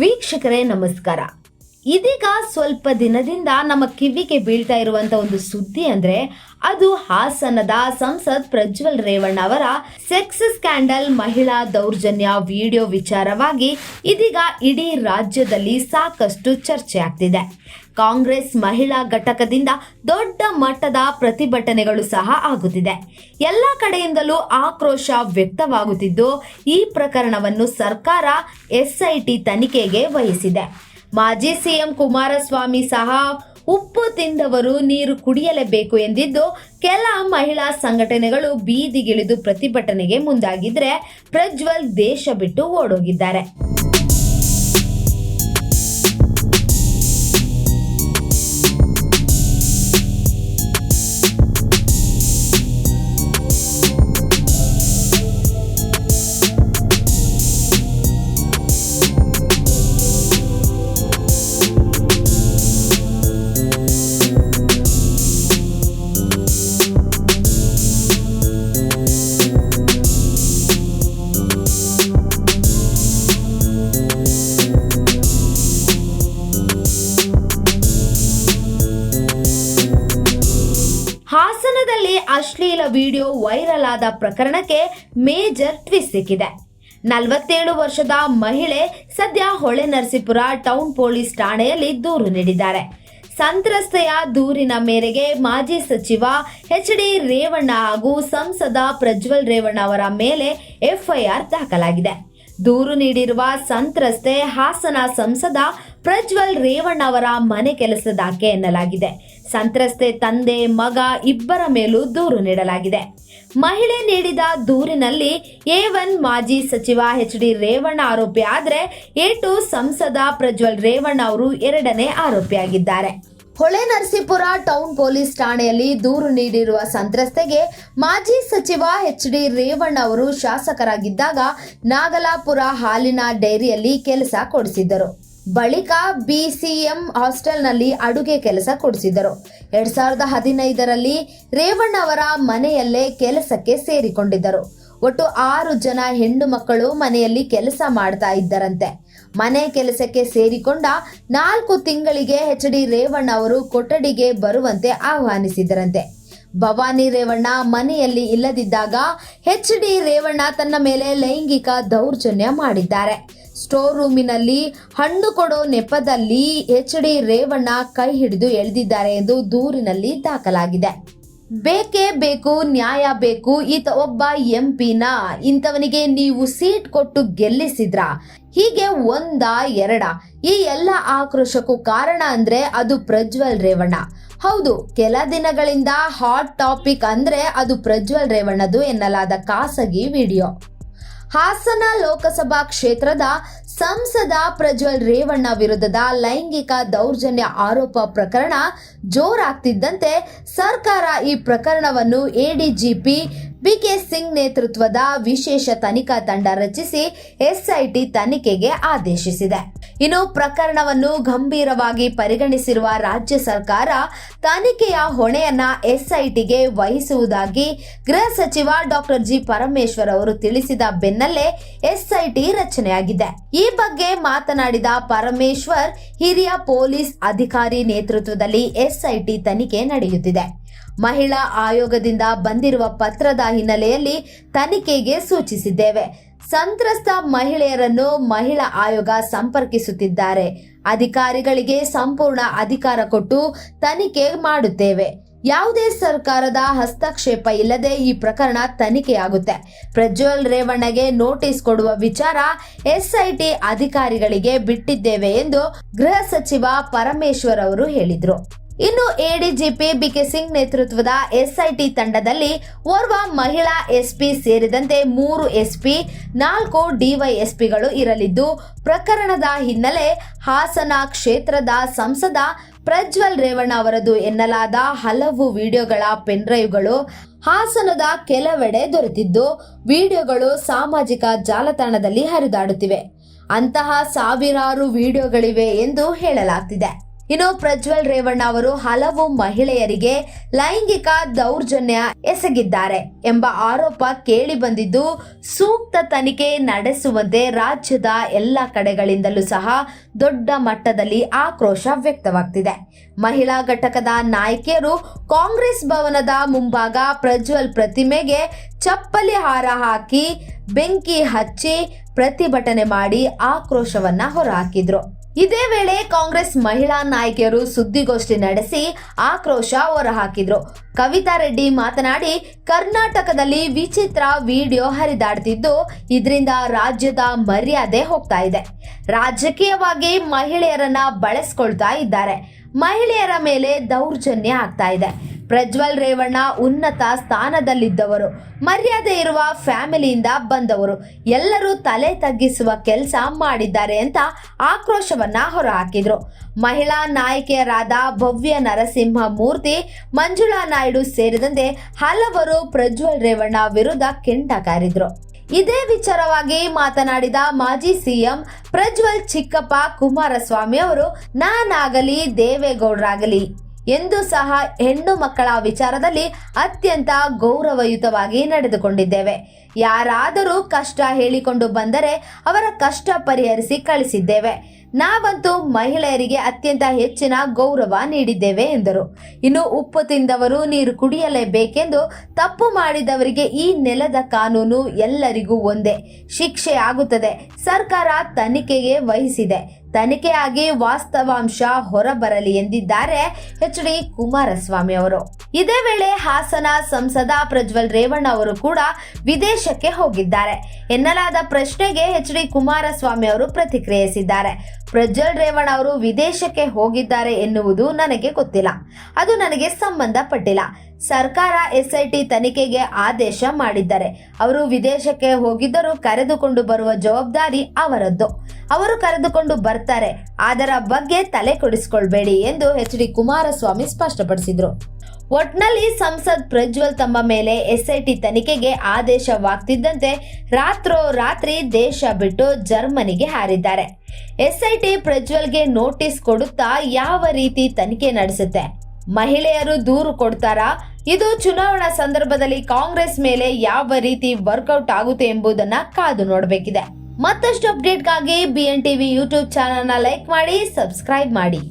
ವೀಕ್ಷಕರೇ, ನಮಸ್ಕಾರ. ಇದೀಗ ಸ್ವಲ್ಪ ದಿನದಿಂದ ನಮ್ಮ ಕಿವಿಗೆ ಬೀಳ್ತಾ ಇರುವಂತ ಒಂದು ಸುದ್ದಿ ಅಂದ್ರೆ, ಅದು ಹಾಸನದ ಸಂಸದ್ ಪ್ರಜ್ವಲ್ ರೇವಣ್ಣ ಅವರ ಸೆಕ್ಸ್ ಸ್ಕ್ಯಾಂಡಲ್ ಮಹಿಳಾ ದೌರ್ಜನ್ಯ ವಿಡಿಯೋ ವಿಚಾರವಾಗಿ ಇದೀಗ ಇಡೀ ರಾಜ್ಯದಲ್ಲಿ ಸಾಕಷ್ಟು ಚರ್ಚೆ ಆಗ್ತಿದೆ. ಕಾಂಗ್ರೆಸ್ ಮಹಿಳಾ ಘಟಕದಿಂದ ದೊಡ್ಡ ಮಟ್ಟದ ಪ್ರತಿಭಟನೆಗಳು ಸಹ ಆಗುತ್ತಿದೆ. ಎಲ್ಲ ಕಡೆಯಿಂದಲೂ ಆಕ್ರೋಶ ವ್ಯಕ್ತವಾಗುತ್ತಿದ್ದು, ಈ ಪ್ರಕರಣವನ್ನು ಸರ್ಕಾರ ಎಸ್ಐಟಿ ತನಿಖೆಗೆ ವಹಿಸಿದೆ. ಮಾಜಿ ಸಿಎಂ ಕುಮಾರಸ್ವಾಮಿ ಸಹ ಉಪ್ಪು ತಿಂದವರು ನೀರು ಕುಡಿಯಲೇಬೇಕು ಎಂದಿದ್ದು, ಕೆಲ ಮಹಿಳಾ ಸಂಘಟನೆಗಳು ಬೀದಿಗಿಳಿದು ಪ್ರತಿಭಟನೆಗೆ ಮುಂದಾಗಿದ್ರೆ ಪ್ರಜ್ವಲ್ ದೇಶ ಬಿಟ್ಟು ಓಡೋಗಿದ್ದಾರೆ. ವಿಡಿಯೋ ವೈರಲ್ ಆದ ಪ್ರಕರಣಕ್ಕೆ ಮೇಜರ್ ಟ್ವಿಸ್ಟ್ ಸಿಕ್ಕಿದೆ. ನಲವತ್ತೇಳು ವರ್ಷದ ಮಹಿಳೆ ಸದ್ಯ ಹೊಳೆ ನರಸೀಪುರ ಟೌನ್ ಪೊಲೀಸ್ ಠಾಣೆಯಲ್ಲಿ ದೂರು ನೀಡಿದ್ದಾರೆ. ಸಂತ್ರಸ್ತೆಯ ದೂರಿನ ಮೇರೆಗೆ ಮಾಜಿ ಸಚಿವ ಎಚ್ ಡಿ ರೇವಣ್ಣ ಹಾಗೂ ಸಂಸದ ಪ್ರಜ್ವಲ್ ರೇವಣ್ಣ ಅವರ ಮೇಲೆ ಎಫ್ಐಆರ್ ದಾಖಲಾಗಿದೆ. ದೂರು ನೀಡಿರುವ ಸಂತ್ರಸ್ತೆ ಹಾಸನ ಸಂಸದ ಪ್ರಜ್ವಲ್ ರೇವಣ್ಣ ಅವರ ಮನೆ ಕೆಲಸದಾಕೆ ಎನ್ನಲಾಗಿದೆ. ಸಂತ್ರಸ್ತೆ, ತಂದೆ, ಮಗ ಇಬ್ಬರ ಮೇಲೂ ದೂರು ನೀಡಲಾಗಿದೆ. ಮಹಿಳೆ ನೀಡಿದ ದೂರಿನಲ್ಲಿ ಎ ಒನ್ ಮಾಜಿ ಸಚಿವ ಎಚ್ ಡಿ ರೇವಣ್ಣ ಆರೋಪಿ ಆದರೆ ಎ ಟು ಸಂಸದ ಪ್ರಜ್ವಲ್ ರೇವಣ್ಣ ಅವರು ಎರಡನೇ ಆರೋಪಿಯಾಗಿದ್ದಾರೆ. ಹೊಳೆ ನರಸೀಪುರ ಟೌನ್ ಪೊಲೀಸ್ ಠಾಣೆಯಲ್ಲಿ ದೂರು ನೀಡಿರುವ ಸಂತ್ರಸ್ತೆಗೆ ಮಾಜಿ ಸಚಿವ ಎಚ್ ಡಿ ರೇವಣ್ಣ ಅವರು ಶಾಸಕರಾಗಿದ್ದಾಗ ನಾಗಲಾಪುರ ಹಾಲಿನ ಡೈರಿಯಲ್ಲಿ ಕೆಲಸ ಕೊಡಿಸಿದ್ದರು. ಬಳಿಕ ಬಿಸಿಎಂ ಹಾಸ್ಟೆಲ್ನಲ್ಲಿ ಅಡುಗೆ ಕೆಲಸ ಕೊಡಿಸಿದರು. ಎರಡ್ ಸಾವಿರದ ಹದಿನೈದರಲ್ಲಿ ರೇವಣ್ಣ ಅವರ ಮನೆಯಲ್ಲೇ ಕೆಲಸಕ್ಕೆ ಸೇರಿಕೊಂಡಿದ್ದರು. ಒಟ್ಟು ಆರು ಜನ ಹೆಣ್ಣು ಮಕ್ಕಳು ಮನೆಯಲ್ಲಿ ಕೆಲಸ ಮಾಡ್ತಾ ಇದ್ದರಂತೆ. ಮನೆ ಕೆಲಸಕ್ಕೆ ಸೇರಿಕೊಂಡ ನಾಲ್ಕು ತಿಂಗಳಿಗೆ ಹೆಚ್ ಡಿ ರೇವಣ್ಣ ಅವರು ಕೊಠಡಿಗೆ ಬರುವಂತೆ ಆಹ್ವಾನಿಸಿದರಂತೆ. ಭವಾನಿ ರೇವಣ್ಣ ಮನೆಯಲ್ಲಿ ಇಲ್ಲದಿದ್ದಾಗ ಎಚ್ ಡಿ ರೇವಣ್ಣ ತನ್ನ ಮೇಲೆ ಲೈಂಗಿಕ ದೌರ್ಜನ್ಯ ಮಾಡಿದ್ದಾರೆ. ಸ್ಟೋರ್ ರೂಮಿನಲ್ಲಿ ಹಣ್ಣು ಕೊಡೋ ನೆಪದಲ್ಲಿ ಎಚ್ ಡಿ ರೇವಣ್ಣ ಕೈ ಹಿಡಿದು ಎಳೆದಿದ್ದಾರೆ ಎಂದು ದೂರಿನಲ್ಲಿ ದಾಖಲಾಗಿದೆ. ಬೇಕೇ ಬೇಕು, ನ್ಯಾಯ ಬೇಕು, ಈತ ಒಬ್ಬ ಎಂ ಪಿನ. ಇಂಥವನಿಗೆ ನೀವು ಸೀಟ್ ಕೊಟ್ಟು ಗೆಲ್ಲಿಸಿದ್ರ? ಹೀಗೆ ಒಂದ ಎರಡ? ಈ ಎಲ್ಲ ಆಕ್ರೋಶಕ್ಕೂ ಕಾರಣ ಅಂದ್ರೆ ಅದು ಪ್ರಜ್ವಲ್ ರೇವಣ್ಣ. ಹೌದು, ಕೆಲ ದಿನಗಳಿಂದ ಹಾಟ್ ಟಾಪಿಕ್ ಅಂದ್ರೆ ಅದು ಪ್ರಜ್ವಲ್ ರೇವಣ್ಣದು ಎನ್ನಲಾದ ಖಾಸಗಿ ವಿಡಿಯೋ. ಹಾಸನ ಲೋಕಸಭಾ ಕ್ಷೇತ್ರದ ಸಂಸದ ಪ್ರಜ್ವಲ್ ರೇವಣ್ಣ ವಿರುದ್ಧದ ಲೈಂಗಿಕ ದೌರ್ಜನ್ಯ ಆರೋಪ ಪ್ರಕರಣ ಜೋರಾಗ್ತಿದ್ದಂತೆ ಸರ್ಕಾರ ಈ ಪ್ರಕರಣವನ್ನು ಎಡಿಜಿಪಿ ಬಿಕೆ ಸಿಂಗ್ ನೇತೃತ್ವದ ವಿಶೇಷ ತನಿಖಾ ತಂಡ ರಚಿಸಿ ಎಸ್ಐಟಿ ತನಿಖೆಗೆ ಆದೇಶಿಸಿದೆ. ಇನ್ನು ಪ್ರಕರಣವನ್ನು ಗಂಭೀರವಾಗಿ ಪರಿಗಣಿಸಿರುವ ರಾಜ್ಯ ಸರ್ಕಾರ ತನಿಖೆಯ ಹೊಣೆಯನ್ನ ಎಸ್ಐಟಿಗೆ ವಹಿಸುವುದಾಗಿ ಗೃಹ ಸಚಿವ ಡಾಕ್ಟರ್ ಜಿ ಪರಮೇಶ್ವರ್ ಅವರು ತಿಳಿಸಿದ ಬೆನ್ನಲ್ಲೇ ಎಸ್ಐಟಿ ರಚನೆಯಾಗಿದೆ. ಬಗ್ಗೆ ಮಾತನಾಡಿದ ಪರಮೇಶ್ವರ್, ಹಿರಿಯ ಪೊಲೀಸ್ ಅಧಿಕಾರಿ ನೇತೃತ್ವದಲ್ಲಿ ಎಸ್ಐಟಿ ತನಿಖೆ ನಡೆಯುತ್ತಿದೆ. ಮಹಿಳಾ ಆಯೋಗದಿಂದ ಬಂದಿರುವ ಪತ್ರದ ಹಿನ್ನೆಲೆಯಲ್ಲಿ ತನಿಖೆಗೆ ಸೂಚಿಸಿದ್ದೇವೆ. ಸಂತ್ರಸ್ತ ಮಹಿಳೆಯರನ್ನು ಮಹಿಳಾ ಆಯೋಗ ಸಂಪರ್ಕಿಸುತ್ತಿದ್ದಾರೆ. ಅಧಿಕಾರಿಗಳಿಗೆ ಸಂಪೂರ್ಣ ಅಧಿಕಾರ ಕೊಟ್ಟು ತನಿಖೆ ಮಾಡುತ್ತೇವೆ. ಯಾವುದೇ ಸರ್ಕಾರದ ಹಸ್ತಕ್ಷೇಪ ಇಲ್ಲದೆ ಈ ಪ್ರಕರಣ ತನಿಖೆಯಾಗುತ್ತೆ. ಪ್ರಜ್ವಲ್ ರೇವಣ್ಣಗೆ ನೋಟಿಸ್ ಕೊಡುವ ವಿಚಾರ ಎಸ್ಐಟಿ ಅಧಿಕಾರಿಗಳಿಗೆ ಬಿಟ್ಟಿದ್ದೇವೆ ಎಂದು ಗೃಹ ಸಚಿವ ಪರಮೇಶ್ವರ್ ಅವರು ಹೇಳಿದ್ರು. ಇನ್ನು ಎಡಿಜಿಪಿ ಬಿಕೆ ಸಿಂಗ್ ನೇತೃತ್ವದ ಎಸ್ಐಟಿ ತಂಡದಲ್ಲಿ ಓರ್ವ ಮಹಿಳಾ ಎಸ್ಪಿ ಸೇರಿದಂತೆ ಮೂರು ಎಸ್ಪಿ, ನಾಲ್ಕು ಡಿವೈಎಸ್ಪಿಗಳು ಇರಲಿದ್ದು, ಪ್ರಕರಣದ ಹಿನ್ನೆಲೆ ಹಾಸನ ಕ್ಷೇತ್ರದ ಸಂಸದ ಪ್ರಜ್ವಲ್ ರೇವಣ್ಣ ಅವರದು ಎನ್ನಲಾದ ಹಲವು ವಿಡಿಯೋಗಳ ಪೆನ್ಡ್ರೈವ್ಗಳು ಹಾಸನದ ಕೆಲವೆಡೆ ದೊರೆತಿದ್ದು, ವಿಡಿಯೋಗಳು ಸಾಮಾಜಿಕ ಜಾಲತಾಣದಲ್ಲಿ ಹರಿದಾಡುತ್ತಿವೆ. ಅಂತಹ ಸಾವಿರಾರು ವಿಡಿಯೋಗಳಿವೆ ಎಂದು ಹೇಳಲಾಗ್ತಿದೆ. ಇನ್ನು ಪ್ರಜ್ವಲ್ ರೇವಣ್ಣ ಅವರು ಹಲವು ಮಹಿಳೆಯರಿಗೆ ಲೈಂಗಿಕ ದೌರ್ಜನ್ಯ ಎಸಗಿದ್ದಾರೆ ಎಂಬ ಆರೋಪ ಕೇಳಿ ಬಂದಿದ್ದು, ಸೂಕ್ತ ತನಿಖೆ ನಡೆಸುವಂತೆ ರಾಜ್ಯದ ಎಲ್ಲ ಕಡೆಗಳಿಂದಲೂ ಸಹ ದೊಡ್ಡ ಮಟ್ಟದಲ್ಲಿ ಆಕ್ರೋಶ ವ್ಯಕ್ತವಾಗ್ತಿದೆ. ಮಹಿಳಾ ಘಟಕದ ನಾಯಕಿಯರು ಕಾಂಗ್ರೆಸ್ ಭವನದ ಮುಂಭಾಗ ಪ್ರಜ್ವಲ್ ಪ್ರತಿಮೆಗೆ ಚಪ್ಪಲಿ ಹಾರ ಹಾಕಿ ಬೆಂಕಿ ಹಚ್ಚಿ ಪ್ರತಿಭಟನೆ ಮಾಡಿ ಆಕ್ರೋಶವನ್ನ ಹೊರಹಾಕಿದ್ರು. ಇದೇ ವೇಳೆ ಕಾಂಗ್ರೆಸ್ ಮಹಿಳಾ ನಾಯಕಿಯರು ಸುದ್ದಿಗೋಷ್ಠಿ ನಡೆಸಿ ಆಕ್ರೋಶ ಹೊರಹಾಕಿದ್ರು. ಕವಿತಾ ರೆಡ್ಡಿ ಮಾತನಾಡಿ, ಕರ್ನಾಟಕದಲ್ಲಿ ವಿಚಿತ್ರ ವಿಡಿಯೋ ಹರಿದಾಡ್ತಿದ್ದು, ಇದರಿಂದ ರಾಜ್ಯದ ಮರ್ಯಾದೆ ಹೋಗ್ತಾ ಇದೆ. ರಾಜಕೀಯವಾಗಿ ಮಹಿಳೆಯರನ್ನ ಬಳಸ್ಕೊಳ್ತಾ ಇದ್ದಾರೆ. ಮಹಿಳೆಯರ ಮೇಲೆ ದೌರ್ಜನ್ಯ ಆಗ್ತಾ ಇದೆ. ಪ್ರಜ್ವಲ್ ರೇವಣ್ಣ ಉನ್ನತ ಸ್ಥಾನದಲ್ಲಿದ್ದವರು. ಮರ್ಯಾದೆ ಇರುವ ಫ್ಯಾಮಿಲಿಯಿಂದ ಬಂದವರು. ಎಲ್ಲರೂ ತಲೆ ತಗ್ಗಿಸುವ ಕೆಲಸ ಮಾಡಿದ್ದಾರೆ ಅಂತ ಆಕ್ರೋಶವನ್ನ ಹೊರಹಾಕಿದ್ರು. ಮಹಿಳಾ ನಾಯಕಿಯರಾದ ಭವ್ಯ ನರಸಿಂಹ ಮೂರ್ತಿ ಮಂಜುಳಾ ನಾಯ್ಡು ಸೇರಿದಂತೆ ಹಲವರು ಪ್ರಜ್ವಲ್ ರೇವಣ್ಣ ವಿರುದ್ಧ ಕೆಂಡ ಕಾರಿದ್ರು ಇದೇ ವಿಚಾರವಾಗಿ ಮಾತನಾಡಿದ ಮಾಜಿ ಸಿಎಂ ಪ್ರಜ್ವಲ್ ಚಿಕ್ಕಪ್ಪ ಕುಮಾರಸ್ವಾಮಿ ಅವರು, ನಾನಾಗಲಿ ದೇವೇಗೌಡರಾಗಲಿ. ಎಂದು ಸಹ ಹೆಣ್ಣು ಮಕ್ಕಳ ವಿಚಾರದಲ್ಲಿ ಅತ್ಯಂತ ಗೌರವಯುತವಾಗಿ ನಡೆದುಕೊಂಡಿದ್ದೇವೆ. ಯಾರಾದರೂ ಕಷ್ಟ ಹೇಳಿಕೊಂಡು ಬಂದರೆ ಅವರ ಕಷ್ಟ ಪರಿಹರಿಸಿ ಕಳಿಸಿದ್ದೇವೆ. ನಾವಂತೂ ಮಹಿಳೆಯರಿಗೆ ಅತ್ಯಂತ ಹೆಚ್ಚಿನ ಗೌರವ ನೀಡಿದ್ದೇವೆ ಎಂದರು. ಇನ್ನು ಉಪ್ಪು ತಿಂದವರು ನೀರು ಕುಡಿಯಲೇಬೇಕೆಂದು ತಪ್ಪು ಮಾಡಿದವರಿಗೆ ಈ ನೆಲದ ಕಾನೂನು ಎಲ್ಲರಿಗೂ ಒಂದೇ. ಶಿಕ್ಷೆ ಆಗುತ್ತದೆ ಸರ್ಕಾರ ತನಿಖೆಗೆ ವಹಿಸಿದೆ. ತನಿಖೆಯಾಗಿ ವಾಸ್ತವಾಂಶ ಹೊರಬರಲಿ ಎಂದಿದ್ದಾರೆ ಎಚ್ ಡಿ ಕುಮಾರಸ್ವಾಮಿ ಅವರು. ಇದೇ ವೇಳೆ ಹಾಸನ ಸಂಸದ ಪ್ರಜ್ವಲ್ ರೇವಣ್ಣ ಅವರು ಕೂಡ ವಿದೇಶಕ್ಕೆ ಹೋಗಿದ್ದಾರೆ. ಎನ್ನಲಾದ ಪ್ರಶ್ನೆಗೆ ಎಚ್ ಡಿ ಕುಮಾರಸ್ವಾಮಿ ಅವರು ಪ್ರತಿಕ್ರಿಯಿಸಿದ್ದಾರೆ. ಪ್ರಜ್ವಲ್ ರೇವಣ್ಣ ಅವರು ವಿದೇಶಕ್ಕೆ ಹೋಗಿದ್ದಾರೆ ಎನ್ನುವುದು ನನಗೆ ಗೊತ್ತಿಲ್ಲ. ಅದು ನನಗೆ ಸಂಬಂಧಪಟ್ಟಿಲ್ಲ. ಸರ್ಕಾರ ಎಸ್ಐಟಿ ತನಿಖೆಗೆ ಆದೇಶ ಮಾಡಿದ್ದಾರೆ ಅವರು ವಿದೇಶಕ್ಕೆ ಹೋಗಿದ್ದರೂ ಕರೆದುಕೊಂಡು ಬರುವ ಜವಾಬ್ದಾರಿ ಅವರದ್ದು. ಅವರು ಕರೆದುಕೊಂಡು ಬರ್ತಾರೆ. ಅದರ ಬಗ್ಗೆ ತಲೆ ಕೊಡಿಸ್ಕೊಳ್ಬೇಡಿ ಎಂದು ಎಚ್ ಡಿ ಕುಮಾರಸ್ವಾಮಿ ಸ್ಪಷ್ಟಪಡಿಸಿದ್ರು. ಒಟ್ನಲ್ಲಿ ಸಂಸದ್ ಪ್ರಜ್ವಲ್ ತಮ್ಮ ಮೇಲೆ ಎಸ್ಐಟಿ ತನಿಖೆಗೆ ಆದೇಶವಾಗ್ತಿದ್ದಂತೆ ರಾತ್ರೋರಾತ್ರಿ ದೇಶ ಬಿಟ್ಟು ಜರ್ಮನಿಗೆ ಹಾರಿದ್ದಾರೆ. ಎಸ್ಐಟಿ ಪ್ರಜ್ವಲ್ಗೆ ನೋಟಿಸ್ ಕೊಡುತ್ತಾ ಯಾವ ರೀತಿ ತನಿಖೆ ನಡೆಸುತ್ತೆ? ಮಹಿಳೆಯರು ದೂರು ಕೊಡ್ತಾರಾ? ಇದು ಚುನಾವಣಾ ಸಂದರ್ಭದಲ್ಲಿ ಕಾಂಗ್ರೆಸ್ ಮೇಲೆ ಯಾವ ರೀತಿ ವರ್ಕೌಟ್ ಆಗುತ್ತೆ ಎಂಬುದನ್ನ ಕಾದು ನೋಡಬೇಕಿದೆ. ಮತ್ತಷ್ಟು ಅಪ್ಡೇಟ್ಗಾಗಿ ಬಿ ಎನ್ ಟಿವಿ ಯೂಟ್ಯೂಬ್ ಚಾನಲ್ನ ಲೈಕ್ ಮಾಡಿ, ಸಬ್ಸ್ಕ್ರೈಬ್ ಮಾಡಿ.